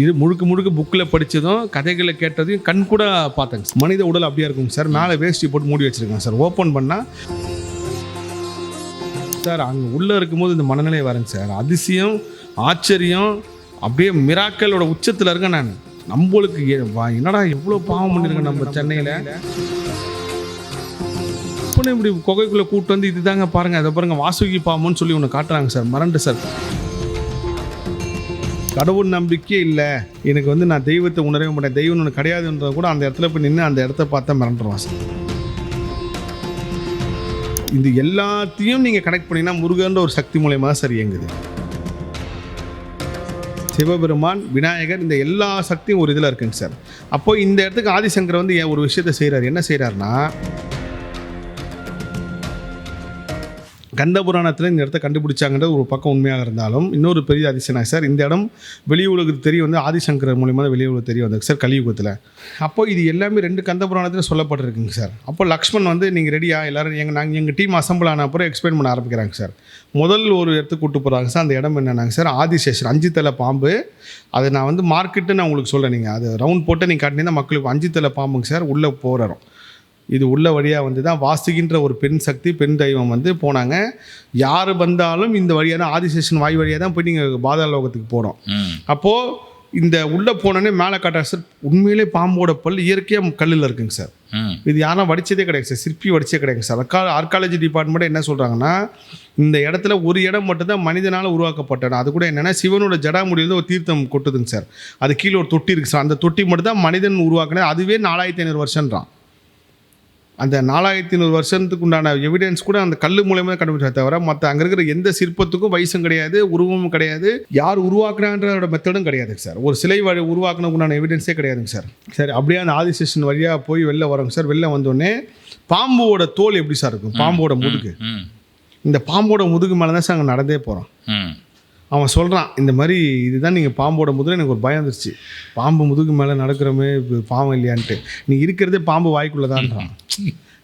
இது முழுக்க முழுக்க புக்கில் படித்ததும் கதைகளை கேட்டதையும் கண் கூட பார்த்தேங்க சார். மனித உடல் அப்படியே இருக்குங்க சார். மேலே வேஷ்டி போட்டு மூடி வச்சுருக்கேன் சார். ஓப்பன் பண்ணால் சார் அங்கே உள்ளே இருக்கும்போது இந்த மனநிலை வரேங்க சார். அதிசயம் ஆச்சரியம் அப்படியே மிராக்களோட உச்சத்தில் இருக்கேன் நான். நம்மளுக்கு என்னடா எவ்வளோ பாவம் பண்ணியிருக்கேன் நம்ம சென்னையில்? அப்பனே இப்படி குகைக்குள்ளே கூட்டு வந்து இதுதாங்க பாருங்க அதை பாருங்க வாசுகி பாம்புன்னு சொல்லி ஒன்று காட்டுறாங்க சார். மறண்டு சார். கடவுள் நம்பிக்கை இல்லை. எனக்கு வந்து நான் தெய்வத்தை உணரவே மாட்டேன். தெய்வம் ஒன்று கிடையாதுன்றத கூட அந்த இடத்துல போய் நின்று அந்த இடத்த பார்த்தா மிரண்டுருவான் சார். இது எல்லாத்தையும் நீங்கள் கனெக்ட் பண்ணீங்கன்னா முருகன்ற ஒரு சக்தி மூலயமா தான் சார் இயங்குது. சிவபெருமான் விநாயகர் இந்த எல்லா சக்தியும் ஒரு இதில் இருக்குங்க சார். அப்போது இந்த இடத்துக்கு ஆதிசங்கர் வந்து ஒரு விஷயத்தை செய்கிறார் என்ன செய்கிறாருன்னா கந்த புராணத்தில் இந்த இடத்த கண்டுபிடிச்சாங்கன்றது ஒரு பக்கம் உண்மையாக இருந்தாலும் இன்னொரு பெரிய அதிசயம் சார் இந்த இடம் வெளி உலகத்துக்கு தெரிய வந்து ஆதிசங்கர் மூலியமாக வெளி உலகம் தெரிய வந்தது சார் கலியுகத்தில். அப்போ இது எல்லாமே ரெண்டு கந்த புராணத்தில் சொல்லப்பட்டிருக்குங்க சார். அப்போ லக்ஷ்மண் வந்து நீங்கள் ரெடியா எல்லாரும் எங்கள் நாங்கள் எங்கள் டீம் அசம்பிள் ஆன அப்புறம் எக்ஸ்பிளைன் பண்ண ஆரம்பிக்கிறாங்க சார். முதல் ஒரு இடத்துக்கு கூட்டு போகிறாங்க சார். அந்த இடம் என்னன்னாங்க சார் ஆதிசேஷன் அஞ்சு தலை பாம்பு. அதை நான் வந்து மார்க்கெட்டு நான் உங்களுக்கு சொல்கிறேன் நீங்கள் அது ரவுண்ட் போட்டு நீங்கள் காட்டினீங்கன்னா மக்களுக்கு அஞ்சு தலை பாம்புங்க சார் உள்ளே போகிறோம் இது உள்ள வழியாக வந்து தான் வாசுகின்ற ஒரு பெண் சக்தி பெண் தெய்வம் வந்து போனாங்க. யார் வந்தாலும் இந்த வழியாக தான் ஆதிசேஷன் வாய் வழியாக தான் போய் நீங்கள் பாதாள லோகத்துக்கு போகிறோம் அப்போது இந்த உள்ளே போனோடனே மேலே காட்டுற சார் உண்மையிலே பாம்போட பல் இயற்கையாக கல்லில் இருக்குங்க சார். இது யாரும் வடிச்சதே கிடையாது சார் சிற்பி வடிச்சே கிடையாது சார். அக்கா ஆர்காலஜி டிபார்ட்மெண்ட் என்ன சொல்கிறாங்கன்னா இந்த இடத்துல ஒரு இடம் மட்டும்தான் மனிதனால் உருவாக்கப்பட்ட இடம் அது கூட என்னென்னா சிவனோட ஜடாமுடியிலிருந்து ஒரு தீர்த்தம் கொட்டுதுங்க சார். அது கீழே ஒரு தொட்டி இருக்குது சார். அந்த தொட்டி மட்டும் தான் மனிதன் உருவாக்குனது அதுவே நாலாயிரத்தி ஐநூறு வருஷன்றான் அந்த நாலாயிரத்தி ஐநூறு வருஷத்துக்கு உண்டான எவிடன்ஸ் கூட அந்த கல் மூலயமா கண்டுபிடிச்சா தவிர மற்ற அங்கே இருக்கிற எந்த சிற்பத்துக்கும் வயசும் கிடையாது உருவமும் கிடையாது. யார் உருவாக்குறான்றதோட மெத்தடும் கிடையாதுங்க சார் ஒரு சிலை வழி உருவாக்குனதுக்கு உண்டான எவிடன்ஸே கிடையாதுங்க சார் சரி அப்படியே அந்த ஆதிசேஷன் வழியாக போய் வெளில வரோங்க சார் வெளில வந்தோடனே பாம்போட தோல் எப்படி சார் இருக்கும்? பாம்போட முதுகு. இந்த பாம்போட முதுகு மேலே தான் சார் அங்கே நடந்தே போகிறோம் அவன் சொல்கிறான் இந்த மாதிரி இதுதான் நீங்கள் பாம்போட முதல்ல எனக்கு ஒரு பயம் வந்துருச்சு. பாம்பு முதுகு மேலே நடக்கிறோமே பாவம் இல்லையான்ட்டு. நீ இருக்கிறதே பாம்பு வாய்க்குள்ளே தான்றான்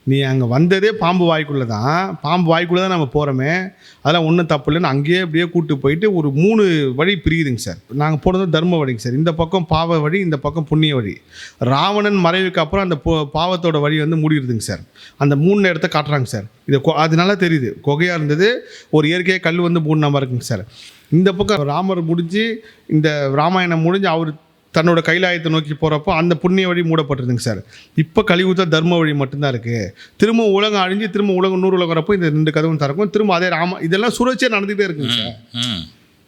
நீ அங்கே வந்ததே பாம்பு வாய்க்குள்ளே தான் பாம்பு வாய்க்குள்ளே தான் நம்ம போகிறோமே அதெல்லாம் ஒன்றும் தப்பு இல்லைன்னு அங்கேயே அப்படியே கூப்பிட்டு போயிட்டு ஒரு மூணு வழி பிரியுதுங்க சார். நாங்கள் போனது தர்ம வழிங்க சார். இந்த பக்கம் பாவ வழி இந்த பக்கம் புண்ணிய வழி. ராவணன் மறைவுக்கு அப்புறம் அந்த பாவத்தோட வழி வந்து மூடிடுதுங்க சார். அந்த மூணு இடத்த காட்டுறாங்க சார். இது கொ- அது நல்லா தெரியுது. குகையாக இருந்தது ஒரு இயற்கையாக கல் வந்து மூணு நம்பர் இருக்குங்க சார். இந்த பக்கம் ராமர் முடிஞ்சு இந்த ராமாயணம் முடிஞ்சு அவர் தன்னோட கைலாயத்தை நோக்கி போகிறப்போ அந்த புண்ணிய வழி மூடப்பட்டிருதுங்க சார். இப்போ கலியுத்த தர்ம வழி மட்டும்தான் இருக்குது திரும்ப உலகம் அழிஞ்சு திரும்ப உலகம் நூறு உலகம் வரப்போ இந்த ரெண்டு கதவும் திறக்கும். திரும்ப அதே ராம இதெல்லாம் சுழற்சியாக நடந்துகிட்டே இருக்குங்க சார்.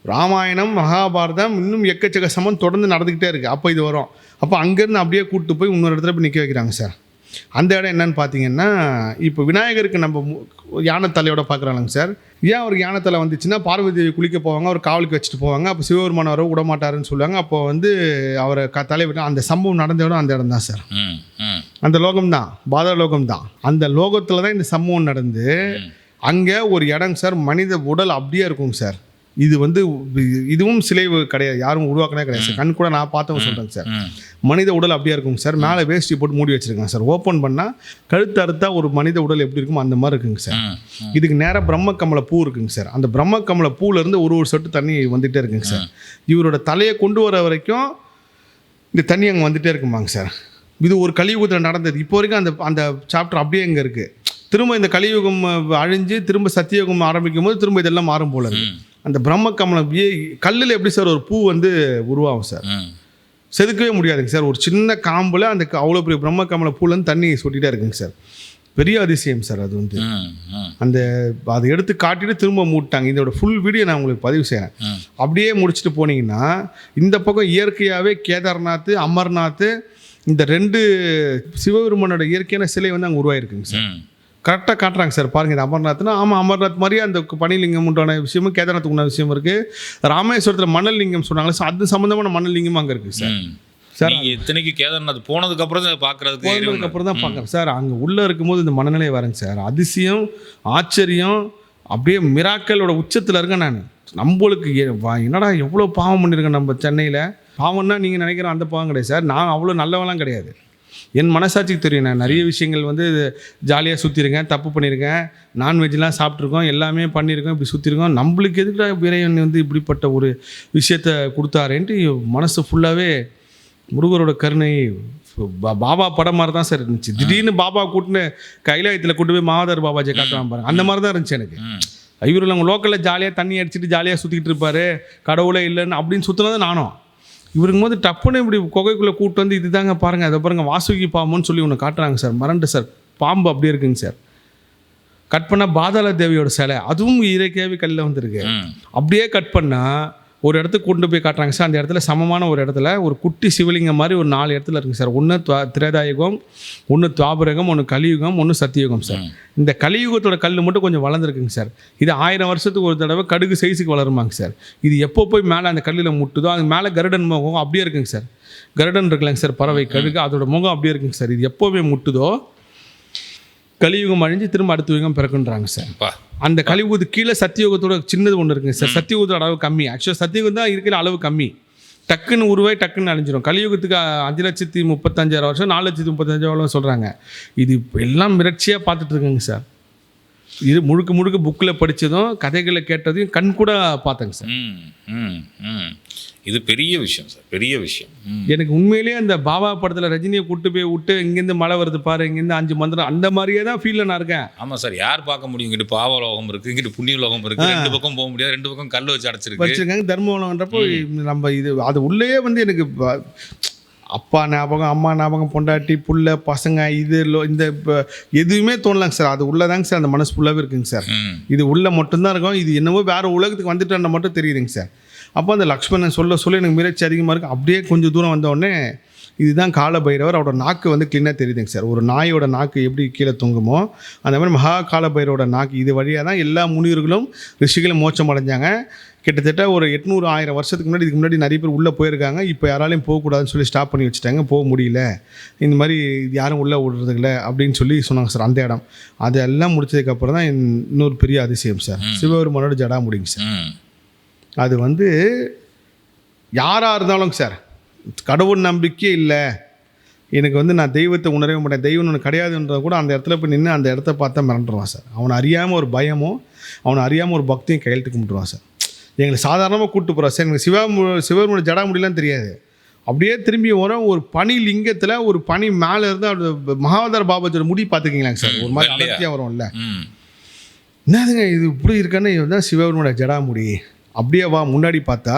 ராமாயணம் மகாபாரதம் இன்னும் எக்கச்சக்க சமம் தொடர்ந்து நடந்துக்கிட்டே இருக்குது அப்போ இது வரும். அப்போ அங்கேருந்து அப்படியே கூப்பிட்டு போய் இன்னொரு இடத்துல போய் நிற்க வைக்கிறாங்க சார். அந்த இடம் என்னன்னு பார்த்தீங்கன்னா இப்போ விநாயகருக்கு நம்ம யானை தலையோட பார்க்குறாங்க சார். ஏன் அவருக்கு யானை தலை வந்துச்சுன்னா பார்வதி தேவி குளிக்க போவாங்க அவர் காவலுக்கு வச்சுட்டு போவாங்க. அப்போ சிவபெருமான வர விட மாட்டாருன்னு சொல்லுவாங்க. அப்போ வந்து அவரை க தலை விட்டு அந்த சம்பவம் நடந்த இடம் அந்த இடம் தான் சார் அந்த லோகம் தான் பாதாள லோகம் தான் அந்த லோகத்தில் தான் இந்த சம்பவம் நடந்து அங்கே ஒரு இடம் சார் மனித உடல் அப்படியே இருக்குங்க சார். இது வந்து இது- இதுவும் சிலை கிடையாது யாரும் உருவாக்கினே கிடையாது சார். கண் கூட நான் பார்த்தவங்க சொல்கிறேங்க சார். மனித உடல் அப்படியே இருக்குங்க சார். மேலே வேஷ்டி போட்டு மூடி வச்சிருக்காங்க சார். ஓப்பன் பண்ணால் கழுத்து அறுத்தா ஒரு மனித உடல் எப்படி இருக்குமோ அந்த மாதிரி இருக்குங்க சார். இதுக்கு நேராக பிரம்ம கமல பூ இருக்குங்க சார். அந்த பிரம்ம கமல பூலேருந்து ஒரு ஒரு சொட்டு தண்ணி வந்துகிட்டே இருக்குங்க சார். இவரோட தலையை கொண்டு வர வரைக்கும் இந்த தண்ணி அங்கே வந்துட்டே இருக்குமாங்க சார். இது ஒரு கலியுகத்தில் நடந்தது. இப்போ வரைக்கும் அந்த அந்த சாப்டர் அப்படியே இங்கே இருக்குது திரும்ப இந்த கலியுகம் அழிஞ்சு திரும்ப சத்தியுகம் ஆரம்பிக்கும் போது திரும்ப இதெல்லாம் மாறும் போல இருக்கு. ம். அந்த பிரம்ம கமலம் கல்லில் எப்படி சார் ஒரு பூ வந்து உருவாகும் சார்? செதுக்கவே முடியாதுங்க சார். ஒரு சின்ன காம்பில் அந்த அவ்வளோ பெரிய பிரம்ம கமல பூலேருந்து தண்ணி சொட்டிகிட்டே இருக்குங்க சார். பெரிய அதிசயம் சார் அது வந்து. அந்த அதை எடுத்து காட்டிட்டு திரும்ப மூட்டாங்க. இதோட ஃபுல் வீடியோ நான் உங்களுக்கு பதிவு செய்கிறேன் அப்படியே முடிச்சுட்டு போனீங்கன்னா இந்த பக்கம் இயற்கையாகவே கேதார்நாத் அமர்நாத் இந்த ரெண்டு சிவபெருமானோட இயற்கையான சிலை வந்து அங்கே உருவாயிருக்குங்க சார். கரெக்டாக காட்டுறாங்க சார். பாருங்க இது அமர்நாத்னா ஆமாம் அமர்நாத் மாதிரியே அந்த பனிலிங்கம் உண்டான விஷயமும் கேதார்நாத் உண்டான விஷயம் இருக்குது ராமேஸ்வரத்தில் மணல் லிங்கம் சொன்னாங்களே so அது சம்மந்தமான மணல் லிங்கம் அங்கே இருக்குது சார். சார், இத்தனைக்கு கேதார்நாத் போனதுக்கு அப்புறம் தான் பார்க்கறதுக்கு போனதுக்கு அப்புறம் தான் பார்க்குறேன் சார் அங்கே உள்ளே இருக்கும்போது இந்த மனநிலை வரேங்க சார். அதிசயம் ஆச்சரியம் அப்படியே மிராக்களோட உச்சத்தில் இருக்கேன் நான். நம்மளுக்கு என்னடா எவ்வளோ பாவம் பண்ணியிருக்கேன் நம்ம சென்னையில்? பாவம்னா நீங்கள் நினைக்கிற அந்த பாவம் கிடையாது சார். நான் அவ்வளோ நல்லவெல்லாம் கிடையாது. என் மனசாட்சிக்கு தெரியும். நான் நிறைய விஷயங்கள் வந்து ஜாலியாக சுற்றிருக்கேன் தப்பு பண்ணியிருக்கேன் நான்வெஜ்லாம் சாப்பிட்ருக்கோம் எல்லாமே பண்ணியிருக்கோம் இப்படி சுற்றிருக்கோம் நம்மளுக்கு எதுக்குடா இறைவன் வந்து இப்படிப்பட்ட ஒரு விஷயத்த கொடுத்தாரேன்ட்டு மனசு ஃபுல்லாகவே முருகரோட கருணை பாபா படம் மாதிரி தான் சார் இருந்துச்சு. திடீர்னு பாபா கூட்டுன்னு கைலாயத்தில் கூட்டு போய் மாதார் பாபாஜியை காட்டுவான் பாருங்க. அந்த மாதிரி தான் இருந்துச்சு எனக்கு. இவர் அவங்க லோக்கலில் ஜாலியாக தண்ணி அடிச்சுட்டு ஜாலியாக சுற்றிக்கிட்டு இருப்பாரு. கடவுளே இல்லைன்னு அப்படின்னு சுற்றினது நானும். இவருக்கும் போது டப்புன்னு இப்படி குகைக்குள்ளே கூட்டு வந்து இதுதாங்க பாருங்க அதை பாருங்க வாசுகி பாம்புன்னு சொல்லி ஒன்று காட்டுறாங்க சார். மறண்டு சார். பாம்பு அப்படியே இருக்குங்க சார். கட் பண்ணால் பாதாள தேவியோட சிலை அதுவும் இயற்கையாகவே கல்லில் வந்திருக்கு. அப்படியே கட் பண்ணால் ஒரு இடத்துக்கு கொண்டு போய் காட்டுறாங்க சார். அந்த இடத்துல சமமான ஒரு இடத்துல ஒரு குட்டி சிவலிங்கம் மாதிரி ஒரு நாலு இடத்துல இருக்குங்க சார். ஒன்று திரேதாயுகம் ஒன்று துவாபரகம் ஒன்று கலியுகம் ஒன்று சத்தியுகம் சார். இந்த கலியுகத்தோட கல் மட்டும் கொஞ்சம் வளர்ந்துருக்குங்க சார். இது ஆயிரம் வருஷத்துக்கு ஒரு தடவை கடுகு சைஸுக்கு வளருமாங்க சார். இது எப்போ போய் மேலே அந்த கல்லில் முட்டுதோ அது மேலே கருடன் முகம் அப்படியே இருக்குங்க சார். கருடன் இருக்குல்லங்க சார் பறவை கழுகு அதோட முகம் அப்படியே இருக்குங்க சார். இது எப்போவே முட்டுதோ கலியுகம் அழிஞ்சு திரும்ப அடுத்த யுகம் பிறக்குன்றாங்க சார். அந்த கலியுகத்து கீழே சத்தியுகத்தோட சின்னது ஒன்று இருக்குங்க சார். சத்தியுகத்தோட அளவு கம்மி. ஆக்சுவலாக சத்தியுகம் தான் இருக்கிற அளவு கம்மி. டக்குன்னு உருவாய் டக்குன்னு அழிஞ்சிரும். கலியுகத்துக்கு அஞ்சு லட்சத்தி முப்பத்தஞ்சாயிரம் வருஷம் நாலு லட்சத்தி முப்பத்தஞ்சாயிரம் சொல்கிறாங்க இது எல்லாம் மிரட்சியாக பார்த்துட்டு இருக்குங்க சார். இது முழுக்க முழுக்க புக்கில் படித்ததும் கதைகளை கேட்டதையும் கண் கூட பார்த்தேங்க சார். இது பெரிய விஷயம் சார். பெரிய விஷயம். எனக்கு உண்மையிலேயே அந்த பாபா படத்தில் ரஜினியை கூட்டு போய் விட்டு இங்கேருந்து மழை வருது பாரு இங்கேருந்து அஞ்சு மந்திரம் அந்த மாதிரியே தான் ஃபீலில் நான் இருக்கேன். ஆமாம் சார். யார் பார்க்க முடியும்? இங்கிட்டு பாவலோகம் இருக்குது இங்கிட்டு புண்ணிய லோகம் இருக்குது ரெண்டு பக்கம் போக முடியாது ரெண்டு பக்கம் கல் வச்சு அடைச்சிருக்கு. வச்சிருக்காங்க தர்மவனம்ன்றப்போ நம்ம இது அது உள்ளே வந்து எனக்கு அப்பா ஞாபகம் அம்மா ஞாபகம் பொண்டாட்டி புள்ள பசங்க இது இந்த எதுவுமே தோணலாங்க சார். அது உள்ளதாங்க சார். அந்த மனசு ஃபுல்லாகவே இருக்குங்க சார். இது உள்ள மட்டும்தான் இருக்கும் இது என்னவோ வேற உலகத்துக்கு வந்துட்டேன்னு மட்டும் தெரியுதுங்க சார். அப்போ அந்த லக்ஷ்மணன் சொல்ல சொல்ல எனக்கு மிரட்சி அதிகமாக இருக்குது அப்படியே கொஞ்சம் தூரம் வந்த உடனே இதுதான் கால பைரவர் அவரோட நாக்கு வந்து க்ளீனாக தெரியுதுங்க சார். ஒரு நாயோட நாக்கு எப்படி கீழே தொங்குமோ அந்த மாதிரி மகா கால பைரவோட நாக்கு இது வழியாக தான் எல்லா முனிவர்களும் ரிஷிகளும் மோட்சம் அடைஞ்சாங்க. கிட்டத்தட்ட ஒரு எட்நூறு ஆயிரம் வருஷத்துக்கு முன்னாடி இதுக்கு முன்னாடி நிறைய பேர் உள்ளே போயிருக்காங்க. இப்போ யாராலையும் போகக்கூடாதுன்னு சொல்லி ஸ்டாப் பண்ணி வச்சுட்டாங்க. போக முடியல. இந்த மாதிரி இது யாரும் உள்ளே விடுறதில்ல அப்படின்னு சொல்லி சொன்னாங்க சார் அந்த இடம். அதெல்லாம் முடிச்சதுக்கப்புறம் தான் இன்னொரு பெரிய அதிசயம் சார். சிவபெருமானோட ஜடா முடிங்க சார் அது வந்து யாராக இருந்தாலும் சார் கடவுள் நம்பிக்கை இல்லை. எனக்கு வந்து நான் தெய்வத்தை உணரவே மாட்டேன். தெய்வம் ஒன்று கிடையாதுன்றத கூட அந்த இடத்துல போய் நின்று அந்த இடத்த பார்த்தா மிரண்டுருவான் சார். அவனை அறியாமல் ஒரு பயமும் அவனை அறியாமல் ஒரு பக்தியும் கையெழுத்து கும்பிட்டுருவான் சார். எங்களை சாதாரணமாக கூப்பிட்டு போகிறான் சார். எனக்கு சிவா சிவபெருமனை ஜடா முடியலாம் தெரியாது. அப்படியே திரும்பி வரோம் ஒரு பனி லிங்கத்தில் ஒரு பனி மேலே இருந்து அவரோட மகாவதார பாபாஜோட முடி பார்த்துக்கிங்களாங்க சார்? ஒரு மாதிரி? அடர்த்தியாக வரும்ல. என்னதுங்க இது இப்படி இருக்கான்னு இதுதான் சிவபெருமானோட ஜடாமுடி அப்படியே வா முன்னாடி பார்த்தா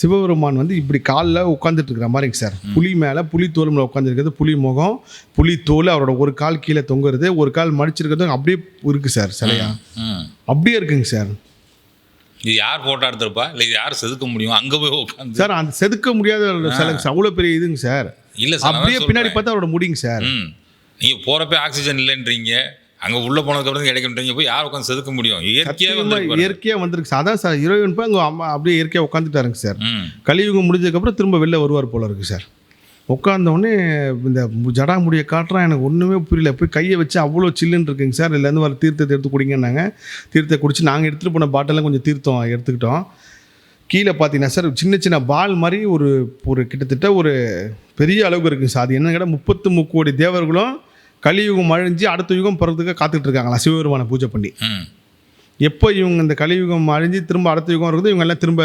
சிவபெருமான் வந்து இப்படி காலில் உட்காந்துட்டு இருக்கிற மாதிரிங்க சார். புலி மேலே புலி தோல் மேலே உட்காந்துருக்கிறது புலி முகம் புலி தோல் அவரோட ஒரு கால் கீழே தொங்குறது ஒரு கால் மடிச்சிருக்கிறது அப்படியே இருக்குது சார் சிலையா. அப்படியே இருக்குங்க சார். இது யார் ஃபோட்டோ எடுத்திருப்பா? இல்லை இது யார் செதுக்க முடியும்? அங்கே போய் உட்காந்து சார் அந்த செதுக்க முடியாத ஒரு சிலை சார். அவ்வளோ பெரிய இதுங்க சார். இல்லை சார் அப்படியே பின்னாடி. பார்த்தா அவரோட முடிங்க சார். நீங்கள் போகிறப்ப ஆக்சிஜன் இல்லைன்றீங்க. அங்கே உள்ளே போனதுக்கப்புறம் கிடைக்குன்றீங்க போய் யார் உட்காந்து செதுக்க முடியும்? இயற்கையாக வந்து இயற்கையாக வந்திருக்கு. சார் அதான் சார் ஹீரோயின் போய் அங்கே அம்மா அப்படியே இயற்கையாக உட்காந்துட்டாருங்க சார். கலியுகம் முடிஞ்சதுக்கப்புறம் திரும்ப வெளில வருவார் போல இருக்கு சார். உட்கார்ந்த உடனே இந்த மு- ஜடாமுடியை காட்டுறான். எனக்கு ஒன்றுமே புரியல. போய் கையை வச்சு அவ்வளோ சில்லுன்னு இருக்குங்க சார். இதுலேருந்து வர தீர்த்தத்தை எடுத்து குடிங்கன்னாங்க. தீர்த்தத்தை குடிச்சு நாங்கள் எடுத்துகிட்டு போன பாட்டிலாம் கொஞ்சம் தீர்த்தம் எடுத்துக்கிட்டோம். கீழே பார்த்தீங்கன்னா சார் சின்ன சின்ன பால் மாதிரி ஒரு ஒரு கிட்டத்தட்ட ஒரு பெரிய அளவுக்கு இருக்குங்க சார். அது என்னன்னு கேட்டால் முப்பத்து முக்கோடி தேவர்களும் கலியுகம் அழிஞ்சு அடுத்த யுகம் பிறகுக்கு காத்துட்டு இருக்காங்களா சிவபெருமானை பூஜை பண்ணி. எப்போ இவங்க இந்த கலியுகம் அழிஞ்சு திரும்ப அடுத்த யுகம் இருக்குது இவங்க எல்லாம் திரும்ப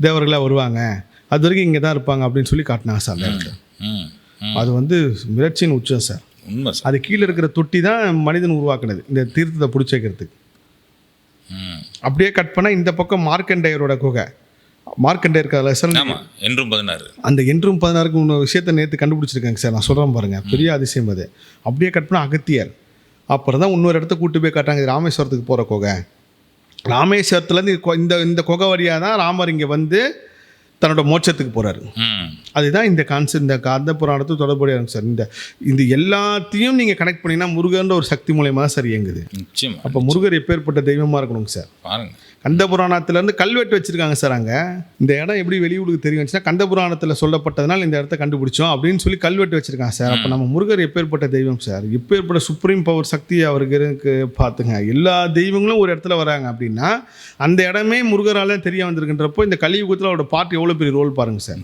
தேவர்களாக வருவாங்க. அது வரைக்கும் இங்கே தான் இருப்பாங்க அப்படின்னு சொல்லி காட்டினாங்க சார் அந்த இடத்துல. அது வந்து மிரட்சியின் உச்சம் சார். உண்மை அது கீழே இருக்கிற தொட்டி தான் மனிதன் உருவாக்குனது இந்த தீர்த்தத்தை பிடிச்சி வைக்கிறதுக்கு. ம். அப்படியே கட் பண்ணால் இந்த பக்கம் மார்க்கண்டேயரோட குகை. மார்க்கண்டேயர் இருக்காதுல்ல சார்? ஆமாம் என்றும் பதினாறு. அந்த என்றும் பதினாறுக்கு இன்னொரு விஷயத்தை நேற்று கண்டுபிடிச்சிருக்காங்க சார். நான் சொல்கிறேன் பாருங்கள் பெரிய அதிசயம் அது. அப்படியே கட் பண்ணால் அகத்தியர். அப்புறம் தான் இன்னொரு இடத்த கூட்டு போய் காட்டுறாங்க இது ராமேஸ்வரத்துக்கு போகிற குகை. ராமேஸ்வரத்துலேருந்து இந்த இந்த குகை வழியாக தான் ராமர் இங்கே வந்து தன்னோட மோட்சத்துக்கு போகிறாரு அதுதான் இந்த கான்செப்ட் இந்த காந்த புராணத்துக்கு தொடர்புடைய சார். இந்த இந்த எல்லாத்தையும் நீங்கள் கனெக்ட் பண்ணீங்கன்னா முருகன்ற ஒரு சக்தி மூலயமா தான் சார் இயங்குது. நிச்சயமா அப்போ முருகர் எப்பேற்பட்ட தெய்வமாக இருக்கணுங்க சார்? பாருங்க. கந்த புராணத்துலேருந்து கல்வெட்டு வச்சுருக்காங்க சார் அங்கே. இந்த இடம் எப்படி வெளியூருக்கு தெரியும் கந்த புராணத்தில் சொல்லப்பட்டதுனால இந்த இடத்த கண்டுபிடிச்சோம் அப்படின்னு சொல்லி கல்வெட்டு வச்சுருக்காங்க சார். அப்போ நம்ம முருகர் எப்பேற்பட்ட தெய்வம் சார்? எப்பேற்பட்ட சுப்ரீம் பவர் சக்தி அவருக்கு பார்த்துங்க எல்லா தெய்வங்களும் ஒரு இடத்துல வராங்க அப்படின்னா அந்த இடமே முருகரால தெரிய வந்திருக்கின்றப்போ இந்த கலியுகத்தில் அவரோட பாட்டு எவ்வளோ பெரிய ரோல் பாருங்க சார்.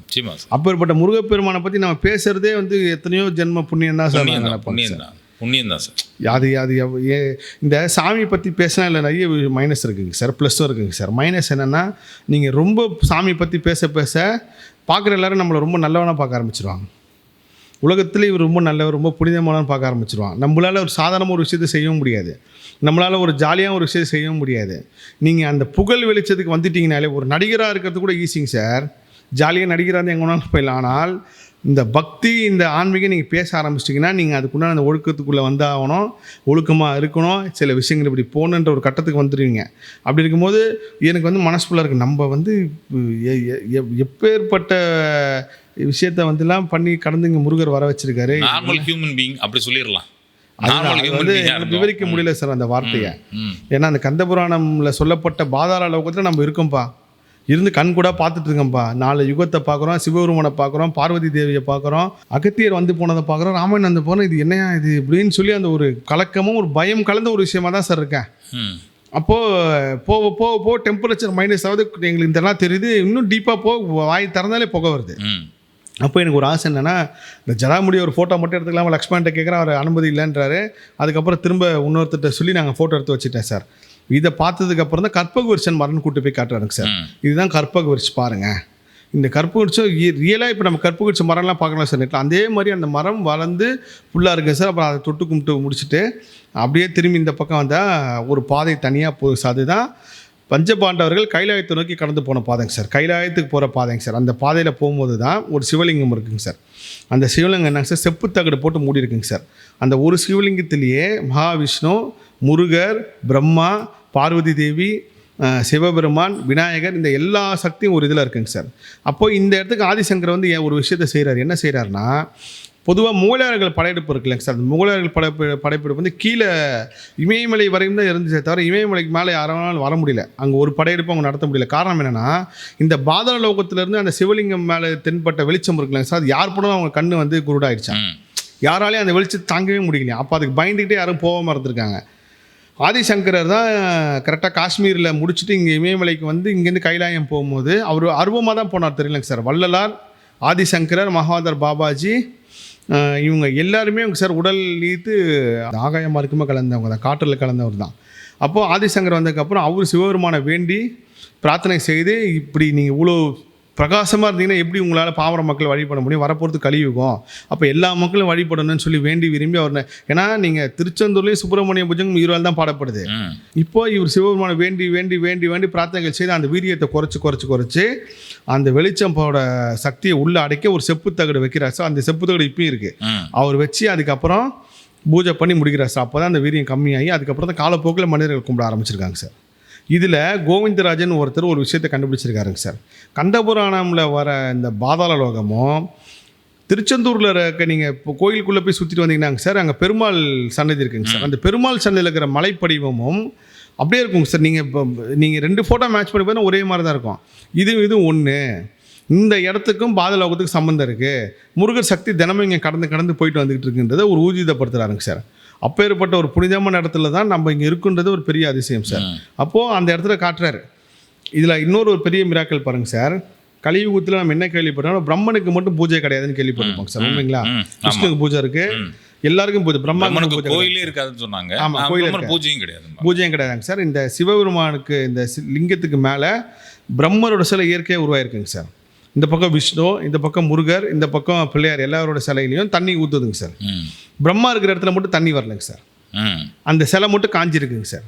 அப்பேற்பட்ட முருகப்பெருமானை பற்றி நம்ம பேசுறதே வந்து எத்தனையோ ஜென்ம புண்ணியம் தான் சார். புண்ணியம் தான் புண்ணியம் தான் சார். அது அது ஏ- இந்த சாமி பற்றி பேசினா இல்லை நிறைய மைனஸ் இருக்குங்க சார் ப்ளஸ்ஸும் இருக்குங்க சார். மைனஸ் என்னென்னா நீங்கள் ரொம்ப சாமி பற்றி பேச பேச பார்க்குற எல்லாரும் நம்மளை ரொம்ப நல்லவனாக பார்க்க ஆரம்பிச்சிருவாங்க. உலகத்தில் இவர் ரொம்ப நல்லவர் ரொம்ப புனிதமானவன் பார்க்க ஆரம்பிச்சிருவான் நம்மளால் ஒரு சாதாரணமாக ஒரு விஷயத்தை செய்யவும் முடியாது. நம்மளால் ஒரு ஜாலியாக ஒரு விஷயத்தை செய்யவும் முடியாது. நீங்கள் அந்த புகழ் வெளிச்சத்துக்கு வந்துட்டீங்கனாலே ஒரு நடிகராக இருக்கிறது கூட ஈஸிங்க சார். ஜாலியாக நடிகராக இருந்து எங்கே வேணாலும் போயிடலாம். ஆனால் இந்த பக்தி இந்த ஆன்மீகம் நீங்கள் பேச ஆரம்பிச்சிட்டிங்கன்னா நீங்கள் அதுக்குண்டான அந்த ஒழுக்கத்துக்குள்ளே வந்தாகணும் ஒழுக்கமாக இருக்கணும் சில விஷயங்கள் இப்படி போகணுன்ற ஒரு கட்டத்துக்கு வந்துடுவீங்க அப்படி இருக்கும்போது எனக்கு வந்து மனசுக்குள்ளே இருக்குது நம்ம வந்து எப்பேற்பட்ட விஷயத்த வந்துலாம் பண்ணி கடந்து இங்கே முருகர் வர வச்சிருக்காரு. நார்மல் ஹியூமன் பீயிங் அப்படி சொல்லிடலாம். அது வந்து விவரிக்க முடியல சார் அந்த வார்த்தையை. ஏன்னா அந்த கந்தபுராணம்ல சொல்லப்பட்ட பாதாள லோகத்தில் நம்ம இருக்கோம்ப்பா இருந்து கண் கூட பார்த்துட்டு இருக்கோம்ப்பா நாலு யுகத்தை பார்க்குறோம் சிவபெருமனை பார்க்குறோம் பார்வதி தேவியை பார்க்குறோம் அகத்தியர் வந்து போனதை பார்க்குறோம் ராமாயணம் வந்து போனோம். இது என்னையா இது இப்படின்னு சொல்லி அந்த ஒரு கலக்கமும் ஒரு பயம் கலந்த ஒரு விஷயமா தான் சார் இருக்கேன். அப்போது போக போக போக டெம்பரேச்சர் மைனஸ் ஆகுது. எங்களுக்கு இதெல்லாம் தெரியுது. இன்னும் டீப்பாக போக வாய் திறந்தாலே புகை வருது. அப்போ எனக்கு ஒரு ஆசை என்னன்னா இந்த ஜடாமுடி ஒரு ஃபோட்டோ மட்டும் எடுத்துக்கலாம்? லக்ஷ்மண்கிட்ட கேட்குறேன் அவர் அனுமதி இல்லைன்றாரு. அதுக்கப்புறம் திரும்ப இன்னொருத்தர்கிட்ட சொல்லி நாங்கள் ஃபோட்டோ எடுத்து வச்சுட்டேன் சார். இதை பார்த்ததுக்கு அப்புறம் தான் கற்பக விருஷன் மரன் கூட்டு போய் காட்டுறாருங்க சார். இதுதான் கற்பக விருட்ச பாருங்க. இந்த கற்பக விருட்சம் ரியலாக இப்போ நம்ம கற்பக விருட்ச மரம்லாம் பார்க்கலாம் சார் நெட்டில் அதே மாதிரி அந்த மரம் வளர்ந்து ஃபுல்லாக இருக்குது சார். அப்புறம் அதை தொட்டு கும்பிட்டு முடிச்சுட்டு அப்படியே திரும்பி இந்த பக்கம் வந்தால் ஒரு பாதை தனியாக போகுது சார் அதுதான் பஞ்சபாண்டவர்கள் கைலாயத்தை நோக்கி கடந்து போன பாதைங்க சார். கைலாயத்துக்கு போகிற பாதைங்க சார். அந்த பாதையில் போகும்போது தான் ஒரு சிவலிங்கம் இருக்குங்க சார். அந்த சிவலிங்கம் என்னங்க சார்? செப்பு தகடு போட்டு மூடி இருக்குங்க சார். அந்த ஒரு சிவலிங்கத்திலேயே மகாவிஷ்ணு முருகர் பிரம்மா பார்வதி தேவி சிவபெருமான் விநாயகர் இந்த எல்லா சக்தியும் ஒரு இதில் இருக்குங்க சார். அப்போது இந்த இடத்துக்கு ஆதிசங்கர் வந்து ஏன் ஒரு விஷயத்தை செய்கிறார் என்ன செய்கிறாருன்னா பொதுவாக முகலாயர்கள் படையெடுப்பு இருக்குல்லங்க சார். அந்த முகலாயர்கள் படைப்பு படைப்பெடுப்பு வந்து கீழே இமயமலை வரையும் தான் இருந்துச்சே தவிர இமயமலைக்கு மேலே யாராலும் வர முடியல. அங்கே ஒரு படையெடுப்பு அவங்க நடத்த முடியல. காரணம் என்னென்னா இந்த பாதாள லோகத்திலேருந்து அந்த சிவலிங்கம் மேலே தென்பட்ட வெளிச்சம் இருக்குல்லங்க சார். அது யார் படம் அவங்க கண்ணு வந்து குருடாயிடுச்சாங்க யாராலையும் அந்த வெளிச்சத்தை தாங்கவே முடியலையா. அப்போ அதுக்கு பயந்துக்கிட்டே யாரும் போகாமல் இருந்திருக்காங்க. ஆதிசங்கரர் தான் கரெக்டாக காஷ்மீரில் முடிச்சுட்டு இங்கே இமயமலைக்கு வந்து இங்கேருந்து கைலாயம் போகும்போது அவர் ஆர்வமாக தான் போனார். தெரியலங்க சார். வள்ளலார் ஆதிசங்கரர் மகாதர் பாபாஜி இவங்க எல்லாருமே அவங்க சார் உடல் நீத்து ஆகாயமாக இருக்குமே கலந்தவங்க தான். காற்றில் கலந்தவர் தான். அப்போது ஆதிசங்கர் வந்ததுக்கப்புறம் அவர் சிவபெருமானை வேண்டி பிரார்த்தனை செய்து இப்படி நீங்கள் இவ்வளோ பிரகாசமாக இருந்தீங்கன்னா எப்படி உங்களால் பாவர மக்களை வழிபட முடியும்? வரப்போகிறது கலியுகம். அப்போ எல்லா மக்களும் வழிபடணும்னு சொல்லி வேண்டி விரும்பி அவர் ஏன்னா நீங்கள் திருச்செந்தூர்லேயும் சுப்பிரமணிய புஜங்கம் இருவால் தான் பாடப்படுது. இப்போ இவர் சிவபெருமானை வேண்டி வேண்டி வேண்டி வேண்டி பிரார்த்தனைகள் செய்து அந்த வீரியத்தை குறைச்சி குறைச்சி குறைச்சி அந்த வெளிச்சம்போட சக்தியை உள்ள அடைக்க ஒரு செப்பு தகடு வைக்கிறார். சார் அந்த செப்பு தகடு இப்பயும் இருக்குது அவர் வச்சு அதுக்கப்புறம் பூஜை பண்ணி முடிக்கிறார். சார் அப்போ தான் அந்த வீரியம் கம்மியாகி அதுக்கப்புறம் தான் காலப்போக்கில் மனிதர்கள் கும்பிட ஆரம்பிச்சிருக்காங்க சார் இதில் கோவிந்தராஜன் ஒருத்தர் ஒரு விஷயத்தை கண்டுபிடிச்சிருக்காருங்க சார். கண்டபுராணமில் வர இந்த பாதாள லோகமும் திருச்செந்தூரில் இருக்க நீங்கள் இப்போ கோயிலுக்குள்ளே போய் சுற்றிட்டு வந்தீங்கன்னாங்க சார் அங்கே பெருமாள் சன்னதி இருக்குங்க சார். அந்த பெருமாள் சன்னதியில் இருக்கிற மலைப்படிவமும் அப்படியே இருக்குங்க சார். நீங்கள் இப்போ நீங்கள் ரெண்டு ஃபோட்டோ மேட்ச் பண்ணி பார்த்தா ஒரே மாதிரி தான் இருக்கும். இது இது ஒன்று இந்த இடத்துக்கும் பாதலோகத்துக்கும் சம்மந்தம் இருக்குது முருகர் சக்தி தினமும் இங்கே கடந்து கடந்து போயிட்டு வந்துக்கிட்டு இருக்குன்றதை ஒரு ஊர்ஜிதப்படுத்துகிறாருங்க சார். அப்பேற்பட்ட ஒரு புனிதமான இடத்துல தான் நம்ம இங்கே இருக்குன்றது ஒரு பெரிய அதிசயம் சார். அப்போது அந்த இடத்துல காட்டுறாரு. இதில் இன்னொரு ஒரு பெரிய மிராக்கள் பாருங்க சார். கலியுகத்தில் நம்ம என்ன கேள்விப்பட்டோம் பிரம்மனுக்கு மட்டும் பூஜை கிடையாதுன்னு கேள்விப்பட்டிருப்போம் சார். உண்மைங்களா. விஷ்ணுக்கு பூஜை இருக்கு. எல்லாருக்கும் பூஜை பிரம்மனுக்கு. கோயிலே இருக்காதுன்னு சொன்னாங்க. ஆமா, ஆ, கோயில் பூஜையும் கிடையாது. பூஜையும் கிடையாதுங்க சார். இந்த சிவபெருமானுக்கு இந்த லிங்கத்துக்கு மேலே பிரம்மரோட சிலை இயற்கையாக உருவாயிருக்குங்க சார். இந்த பக்கம் விஷ்ணு இந்த பக்கம் முருகர் இந்த பக்கம் பிள்ளையார் எல்லாரோட சிலையிலையும் தண்ணி ஊற்றுதுங்க சார். பிரம்மா இருக்கிற இடத்துல மட்டும் தண்ணி வரலைங்க சார். அந்த சிலை மட்டும் காஞ்சிருக்குங்க சார்.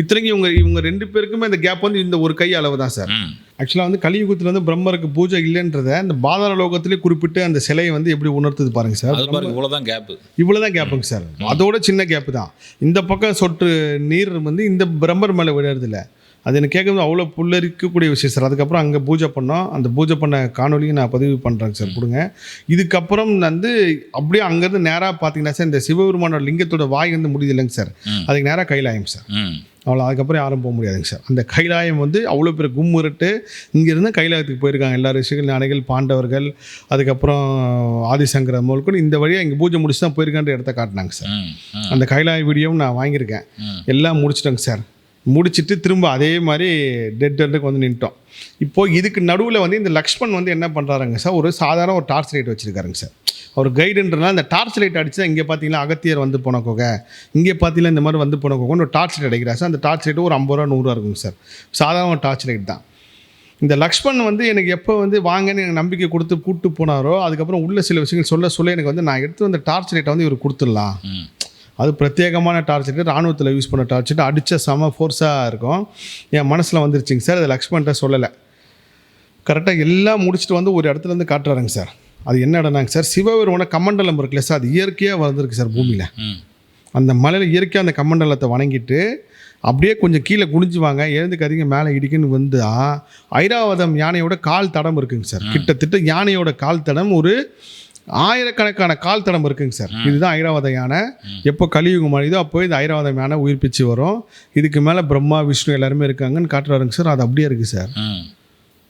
இத்தனைக்கும் இவங்க இவங்க ரெண்டு பேருக்குமே இந்த கேப் வந்து இந்த ஒரு கை அளவு தான் சார். ஆக்சுவலாக வந்து கலியுகத்தில் வந்து பிரம்மருக்கு பூஜை இல்லைன்றத இந்த பாதாள லோகத்திலே குறிப்பிட்டு அந்த சிலையை வந்து எப்படி உணர்த்துது பாருங்க சார். இவ்வளோதான் கேப்பு இவ்வளோதான் கேப்புங்க சார். அதோட சின்ன கேப்பு தான். இந்த பக்கம் சொட்டு நீர் வந்து இந்த பிரம்மர் மேலே விழுறது இல்ல அது எனக்கு கேட்கும்போது அவ்வளோ புல்லரிக்கக்கூடிய விஷயம் சார். அதுக்கப்புறம் அங்கே பூஜை பண்ணோம். அந்த பூஜை பண்ண காணொலியும் நான் பதிவு பண்ணுறேங்க சார். கொடுங்க. இதுக்கப்புறம் வந்து அப்படியே அங்கேருந்து நேராக பார்த்தீங்கன்னா சார் இந்த சிவபெருமானோட லிங்கத்தோட வாய் வந்து முடியுது இல்லைங்க சார். அதுக்கு நேராக கைலாயம் சார். அவ்வளோ அதுக்கப்புறம் யாரும் போக முடியாதுங்க சார். அந்த கைலாயம் வந்து அவ்வளோ பேர் கும்முருட்டு இங்கேருந்து கைலாயத்துக்கு போயிருக்காங்க. எல்லா ரிஷிகள் ஞானிகள் பாண்டவர்கள் அதுக்கப்புறம் ஆதிசங்கர முதற்கொண்டு இந்த வழியாக இங்கே பூஜை முடிச்சு தான் போயிருக்கான்ற இடத்த காட்டினாங்க சார். அந்த கைலாய வீடியோவும் நான் வாங்கியிருக்கேன். எல்லாம் முடிச்சிட்டேங்க சார். முடிச்சிட்டு திரும்ப அதே மாதிரி டெட் எண்டுக்கு வந்து நின்ட்டோம் இப்போது இதுக்கு நடுவில் வந்து இந்த லக்ஷ்மண் வந்து என்ன பண்ணுறாருங்க சார்? ஒரு சாதாரண ஒரு டார்ச் லைட் வச்சுருக்காருங்க சார். அவர் கைடுன்றனால இந்த டார்ச் லைட் அடிச்சு இங்கே பார்த்தீங்கன்னா அகத்தியர் வந்து போன கொகை இங்கே பார்த்தீங்கன்னா இந்த மாதிரி வந்து போன கொகைன்னு ஒரு டார்ச் லைட் அடிக்கிறார் சார். அந்த டார்ச் லைட்டு ஒரு ஐம்பது ரூபா நூறுரூவா இருக்குங்க சார். சாதாரண ஒரு டார்ச் லைட் தான். இந்த லக்ஷ்மண் வந்து எனக்கு எப்போ வந்து வாங்கன்னு எனக்கு நம்பிக்கை கொடுத்து கூப்பிட்டு போனாரோ அதுக்கப்புறம் உள்ள சில விஷயங்கள் சொல்ல சொல்ல எனக்கு வந்து நான் எடுத்து வந்த டார்ச் லைட்டை வந்து இவர் கொடுத்துடலாம். அது பிரத்யேகமான டார்ச் ராணுவத்தில் யூஸ் பண்ண டார்ச் அடித்த செம ஃபோர்ஸாக இருக்கும். என் மனசில் வந்துருச்சுங்க சார். அது லக்ஷ்மண்கிட்ட சொல்லலை. கரெக்டாக எல்லாம் முடிச்சுட்டு வந்து ஒரு இடத்துல இருந்து காட்டுறாருங்க சார். அது என்ன இடம்னாங்க சார்? சிவபெருமான கமண்டலம் இருக்குல்ல சார்? அது இயற்கையாக வந்திருக்கு சார் பூமியில். அந்த மலையில் இயற்கையாக அந்த கமண்டலத்தை வணங்கிட்டு அப்படியே கொஞ்சம் கீழே குனிஞ்சுவாங்க. எழுந்துக்காதீங்க மேலே இடிக்குன்னு வந்தா ஐராவதம் யானையோட கால் தடம் இருக்குங்க சார். கிட்டத்தட்ட யானையோட கால் தடம் ஒரு ஆயிரக்கணக்கான கால் தடம் இருக்குங்க சார். இதுதான் ஐராவத யானை எப்போ கலியுகம் அழிதோ அப்போ இந்த ஐராவதம் யானை உயிர்ப்பிச்சு வரும். இதுக்கு மேலே பிரம்மா விஷ்ணு எல்லாருமே இருக்காங்கன்னு காட்டுறாருங்க சார். அது அப்படியே இருக்குது சார்.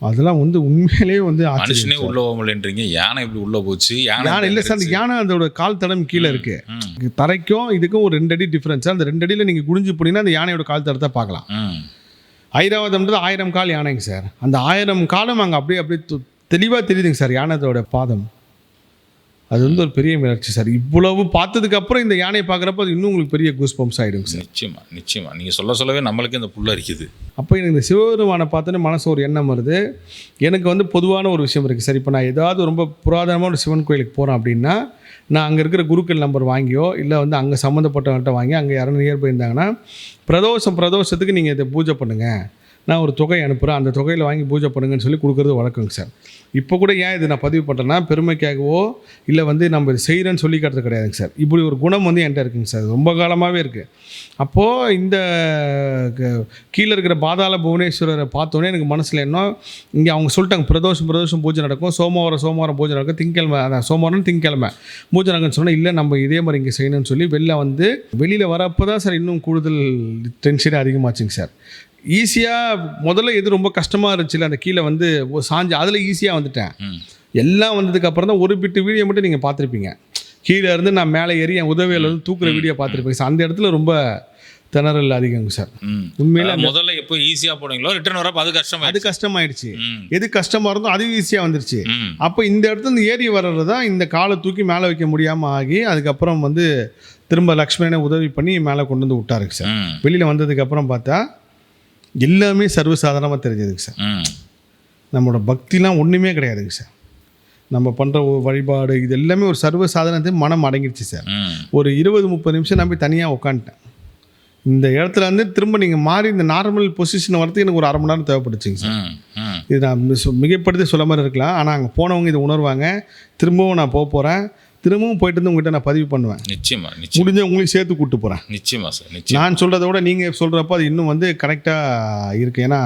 அதெல்லாம் வந்து உண்மையிலேயே வந்து மனுஷனே உள்ள போக முடியலன்றீங்க யானை இப்படி உள்ள போச்சு? யானை இல்லை சார். யானை அதோட கால் தடம் கீழே இருக்கு. தரைக்கும் இதுக்கும் ஒரு ரெண்டு அடி டிஃப்ரென்ஸ் அந்த ரெண்டு அடியில் நீங்கள் குடிஞ்சு போனீங்கன்னா அந்த யானையோட கால் தடத்தை பார்க்கலாம் ஐராவதம்ன்றது ஆயிரம் கால் யானைங்க சார். அந்த ஆயிரம் காலம் அங்கே அப்படியே அப்படியே தெளிவாக தெரியுதுங்க சார் யானையோட பாதம். அது வந்து ஒரு பெரிய முயற்சி சார். இவ்வளவு பார்த்ததுக்கு அப்புறம் இந்த யானையை பார்க்குறப்ப அது இன்னும் உங்களுக்கு பெரிய கூஸ் பம்ப்ஸ் ஆகிடுங்க சார். நிச்சயமா நிச்சயமா. நீங்க சொல்ல சொல்லவே நம்மளுக்கு இந்த புல்ல அரிக்குது. அப்போ எனக்கு இந்த சிவபெருமானை பார்த்தோன்னே மனசு ஒரு எண்ணம் வருது. எனக்கு வந்து பொதுவான ஒரு விஷயம் இருக்குது சார். இப்போ நான் ஏதாவது ரொம்ப புராதனமான ஒரு சிவன் கோயிலுக்கு போகிறேன் அப்படின்னா நான் அங்கே இருக்கிற குருக்கள் நம்பர் வாங்கியோ இல்லை வந்து அங்கே சம்மந்தப்பட்டவங்கள்ட்ட வாங்கி அங்கே யாரும் நியர் இருந்தாங்கன்னா பிரதோஷம் பிரதோஷத்துக்கு நீங்கள் இதை பூஜை பண்ணுங்கள் நான் ஒரு தொகை அனுப்புகிறேன் அந்த தொகையில் வாங்கி பூஜை பண்ணுங்கன்னு சொல்லி கொடுக்குறது வழக்கங்க சார். இப்போ கூட ஏன் இது நான் பதிவு பண்ணுறேன்னா பெருமைக்காகவோ இல்லை வந்து நம்ம இது செய்கிறேன்னு சொல்லிக்கிறது கிடையாதுங்க சார். இப்படி ஒரு குணம் வந்து என்கிட்ட இருக்குங்க சார். ரொம்ப காலமாகவே இருக்குது அப்போது இந்த கீழே இருக்கிற பாதாள புவனேஸ்வரரை பார்த்தோன்னே எனக்கு மனசில் என்ன இங்கே அவங்க சொல்லிட்டாங்க பிரதோஷம் பிரதோஷம் பூஜை நடக்கும். சோமவாரம் சோமவாரம் பூஜை நடக்கும். திங்கக்கிழமை அதான் சோமவாரம் திங்கக்கிழமை பூஜை நடக்குன்னு சொன்னால் இல்லை நம்ம இதே மாதிரி இங்கே செய்யணும்னு சொல்லி வெளில வந்து வெளியில் வரப்போ தான் சார் இன்னும் கூடுதல் டென்ஷனே அதிகமாச்சுங்க சார். ஈஸியாக முதல்ல எது ரொம்ப கஷ்டமாக இருந்துச்சுல அந்த கீழே வந்து சாஞ்சு அதில் ஈஸியாக வந்துட்டேன். எல்லாம் வந்ததுக்கு அப்புறம் தான் ஒரு பிட்டு வீடியோ மட்டும் நீங்கள் பார்த்துருப்பீங்க. கீழே இருந்து நான் மேலே ஏறி என் உதவியில் இருந்து தூக்குற வீடியோ பார்த்துருப்பீங்க. சார் அந்த இடத்துல ரொம்ப திணறல் அதிகங்க சார் உண்மையில முதல்ல எப்போ ஈஸியா போனீங்களோ ரிட்டர்ன் வரப்ப அது கஷ்டமா அது கஷ்டமாயிடுச்சு. எது கஷ்டமாக இருந்தோ அது ஈஸியாக வந்துருச்சு. அப்போ இந்த இடத்துல இருந்து ஏறி வர்றது தான் இந்த காலை தூக்கி மேலே வைக்க முடியாமல் ஆகி அதுக்கப்புறம் வந்து திரும்ப லக்ஷ்மணனை உதவி பண்ணி மேலே கொண்டு வந்து விட்டாருங்க சார் வெளியில் வந்ததுக்கப்புறம் பார்த்தா எல்லாமே சர்வசாதாரணமாக தெரிஞ்சதுங்க சார். நம்மளோட பக்திலாம் ஒன்றுமே கிடையாதுங்க சார். நம்ம பண்ணுற வழிபாடு இது எல்லாமே ஒரு சர்வசாதாரணத்தை மனம் அடங்கிடுச்சு சார். ஒரு இருபது முப்பது நிமிஷம் நான் போய் தனியாக உட்காந்துட்டேன் இந்த இடத்துல வந்து திரும்ப நீங்கள் மாறி இந்த நார்மல் பொசிஷன் வரதுக்கு எனக்கு ஒரு அரை மணி நேரம் தேவைப்பட்டுச்சுங்க சார். இது நான் மிகைப்படுத்தி சொல்ல மாதிரி இருக்கலாம். ஆனால் அங்கே போனவங்க இதை உணர்வாங்க. திரும்பவும் நான் போக போகிறேன் திரும்பவும் போயிட்டு வந்து உங்கள்கிட்ட நான் பதிவு பண்ணுவேன். நிச்சயமா நிச்சயம். முடிஞ்ச உங்களையும் சேர்த்து கூப்பிட்டு போகிறேன் நிச்சயமா சார் நான் சொல்கிறத விட நீங்கள் சொல்கிறப்ப அது இன்னும் வந்து கரெக்டாக இருக்குது ஏன்னா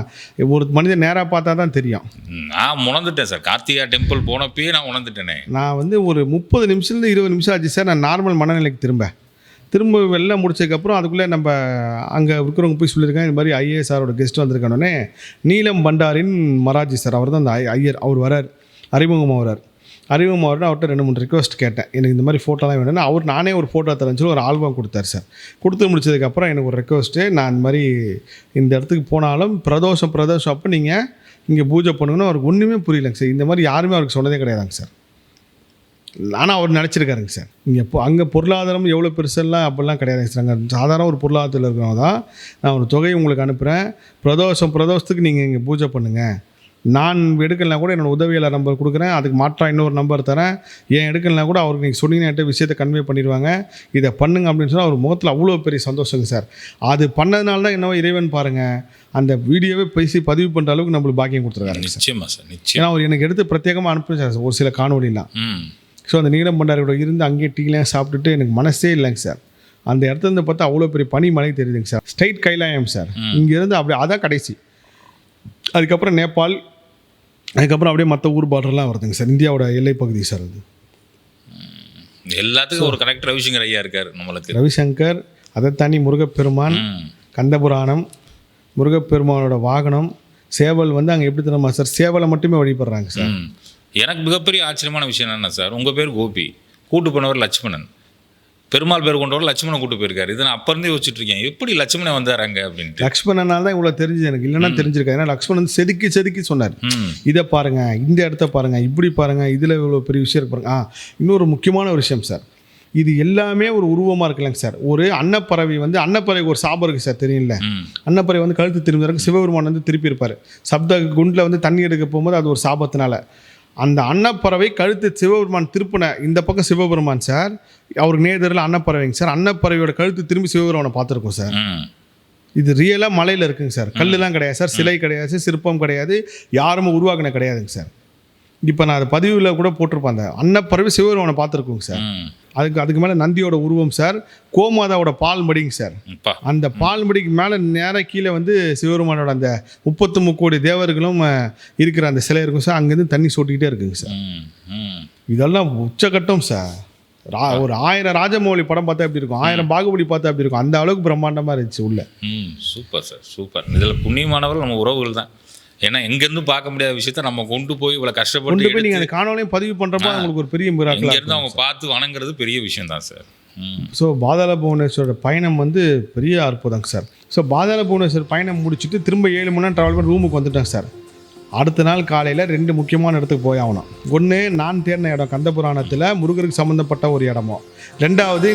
ஒரு மனிதன் நேராக பார்த்தா தான் தெரியும். நான் உணர்ந்துட்டேன் சார் கார்த்திகா டெம்பிள் போனப்பயே நான் உணர்ந்துட்டேனே. நான் வந்து ஒரு முப்பது நிமிஷத்துலேருந்து இருபது நிமிஷம் ஆச்சு சார் நான் நார்மல் மனநிலைக்கு திரும்ப. திரும்ப வெளில முடிச்சதுக்கப்புறம் அதுக்குள்ளே நம்ம அங்கே இருக்கிறவங்க போய் சொல்லியிருக்காங்க இந்த மாதிரி ஐஏஎஸ் சாரோட கெஸ்ட் வந்திருக்கானோடனே நீலம் பண்டாரின் மராஜி சார் அவர் தான் அந்த ஐ- ஐயர் அவர் வரார் அறிமுகம் வரார் அறிமுகம் அவர்னு அவர்கிட்ட ரெண்டு மூணு ரிக்வஸ்ட் கேட்டேன். எனக்கு இந்த மாதிரி ஃபோட்டோலாம் வேணும்னா. அவர் நானே ஒரு ஃபோட்டோ தரேன்னு சொல்லி ஒரு ஆல்பம் கொடுத்தாரு சார். கொடுத்து முடிச்சதுக்கப்புறம் எனக்கு ஒரு ரெக்வஸ்ட்டு நான் இந்த மாதிரி இந்த இடத்துக்கு போனாலும் பிரதோஷம் பிரதோஷம் அப்போ நீங்கள் இங்கே பூஜை பண்ணுங்கன்னு அவருக்கு ஒன்றுமே புரியலங்க சார். இந்த மாதிரி யாருமே அவருக்கு சொன்னதே கிடையாதுங்க சார். ஆனால் அவர் நினச்சிருக்காருங்க சார். இங்கே இப்போ அங்கே பொருளாதாரம் எவ்வளோ பெருசெல்லாம் அப்படிலாம் கிடையாதுங்க சார். அங்கே சாதாரண ஒரு பொருளாதாரத்தில் இருக்கிறவங்க தான் நான் ஒரு தொகையை உங்களுக்கு அனுப்புகிறேன் பிரதோஷம் பிரதோஷத்துக்கு நீங்கள் இங்கே பூஜை பண்ணுங்கள் நான் எடுக்கலைனா கூட என்னோட உதவியாளர் நம்பர் கொடுக்குறேன். அதுக்கு மாற்றா இன்னொரு நம்பர் தரேன். ஏன் எடுக்கலைனா கூட அவருக்கு நீங்கள் சொன்னீங்கன்ட்டு விஷயத்தை கன்வே பண்ணிடுவாங்க. இதை பண்ணுங்க அப்படின்னு சொன்னால் அவர் முகத்தில் அவ்வளோ பெரிய சந்தோஷங்க சார். அது பண்ணதுனால தான் என்னவோ இறைவன் பாருங்கள் அந்த வீடியோவே பேசி பதிவு பண்ணுற அளவுக்கு நம்மளுக்கு பாக்கியம் கொடுத்துருக்காருங்க சார். நிச்சயமா சார் நிச்சயம். ஏன்னா அவர் எனக்கு எடுத்து பிரத்யேகமாக அனுப்புச்சு சார் ஒரு சில காணொலிலாம் ஸோ அந்த நீலம் பண்டாரியோட இருந்து அங்கேயே டீலாம் சாப்பிட்டுட்டு எனக்கு மனசே இல்லைங்க சார். அந்த இடத்துல இருந்து பார்த்தா அவ்வளோ பெரிய பனி மலை தெரியுதுங்க சார். Straight Kailayam sir. இங்கேருந்து அப்படியே அதான் கடைசி. அதுக்கப்புறம் நேபாள் அதுக்கப்புறம் அப்படியே மற்ற ஊர் பார்டர்லாம் வருதுங்க சார். இந்தியாவோட எல்லை பகுதி சார் அது. எல்லாத்துக்கும் ஒரு கரெக்ட் ரவிசங்கர் ஐயா இருக்காரு நம்மளுக்கு. ரவிசங்கர் அதை தாண்டி முருகப்பெருமான். கந்தபுராணம் முருகப்பெருமானோட வாகனம் சேவல் வந்து அங்கே எப்படி தெரியுமா சார்? சேவலை மட்டுமே வழிபடுறாங்க சார். எனக்கு மிகப்பெரிய ஆச்சரியமான விஷயம் என்னென்ன சார் உங்கள் பேர் கோபி கூட்டு போனவர் லட்சுமணன். பெருமாள் பேர் கொண்டவர் லட்சுமணன் கூட்டு போயிருக்காரு. இது நான் அப்ப இருந்தே யோசிச்சுட்டு இருக்கேன் எப்படி லட்சுமணன் வந்தார் அங்க அப்படின்ட்டு. லக்ஷ்மணனால தான் இவ்வளோ தெரிஞ்சது எனக்கு. இல்லைன்னா தெரிஞ்சிருக்காது. ஏன்னா லக்ஷ்மணன் செதுக்கி செதுக்கி சொன்னார். இதை பாருங்க இந்த இடத்த பாருங்க இப்படி பாருங்க இதில் இவ்வளோ பெரிய விஷயம் இருக்கு பாருங்க. ஆ இன்னொரு முக்கியமான ஒரு விஷயம் சார். இது எல்லாமே ஒரு உருவமாக இருக்குல்லங்க சார். ஒரு அன்னப்பறவை வந்து அன்னப்பறவை ஒரு சாபம் இருக்குது சார் தெரியும்ல? ம். அன்னப்பறவை வந்து கழுத்து திரும்புறதுக்கு சிவபெருமான் வந்து திருப்பி இருப்பார். சப்த குண்டில் வந்து தண்ணி எடுக்க போகும்போது அது ஒரு சாபத்தினால. அந்த அன்னப்பறவை கழுத்து சிவபெருமான் திருப்பின இந்த பக்கம் சிவபெருமான் சார் அவருக்கு நேதரில் அன்னப்பறவைங்க சார். அன்னப்பறவையோட கழுத்து திரும்பி சிவபெருமானை பார்த்துருக்கோம் சார். இது ரியலாக மலையில் இருக்குங்க சார். கல்லுலாம் கிடையாது சார். சிலை கிடையாது சிற்பம் கிடையாது யாருமே உருவாக்கின கிடையாதுங்க சார். இப்போ நான் அது பதிவில் கூட போட்டிருப்பேன். அந்த அன்னப்பறவை சிவபெருமானை பார்த்துருக்கோங்க சார். அதுக்கு அதுக்கு மேலே நந்தியோட உருவம் சார். கோமாதாவோட பால் மடிங்க சார் அந்த பால் மடிக்கு மேலே நேராக கீழே வந்து சிவபெருமானோட அந்த முப்பத்து முக்கோடி தேவர்களும் இருக்கிற அந்த சிலை இருக்கும் சார். அங்கேருந்து தண்ணி சொட்டிக்கிட்டே இருக்குங்க சார். இதெல்லாம் உச்சகட்டம் சார். ரா ஒரு ஆயிரம் ராஜமௌலி படம் பார்த்தா எப்படி இருக்கும்? ஆயிரம் பாகுபலி பார்த்தா எப்படி இருக்கும்? அந்த அளவுக்கு பிரம்மாண்டமாக இருந்துச்சு உள்ள. Super sir. சூப்பர். இதில் புண்ணியமானவர்கள் நம்ம உறவுகள் தான். ஏன்னா எங்கேருந்தும் பார்க்க முடியாத விஷயத்த நம்ம கொண்டு போய் இவ்வளோ கஷ்டப்பட்டு போய் நீங்கள் அந்த காணொலியும் பதிவு பண்ணுறப்ப உங்களுக்கு ஒரு பெரிய இங்கேருந்து அவங்க பார்த்து வணங்குறது பெரிய விஷயம் தான் சார். ஸோ பாதாள புவனேஸ்வரோட பயணம் வந்து பெரிய அற்புதங்க சார். ஸோ பாதாள புவனேஸ்வர் பயணம் முடிச்சுட்டு திரும்ப ஏழு மணி நேரம் ட்ராவல் பண்ணி ரூமுக்கு வந்துட்டேன் சார். அடுத்த நாள் காலையில் ரெண்டு முக்கியமான இடத்துக்கு போய் ஆகணும். ஒன்று நான் தேடின இடம் கந்தபுராணத்தில் முருகருக்கு சம்மந்தப்பட்ட ஒரு இடமோ. ரெண்டாவது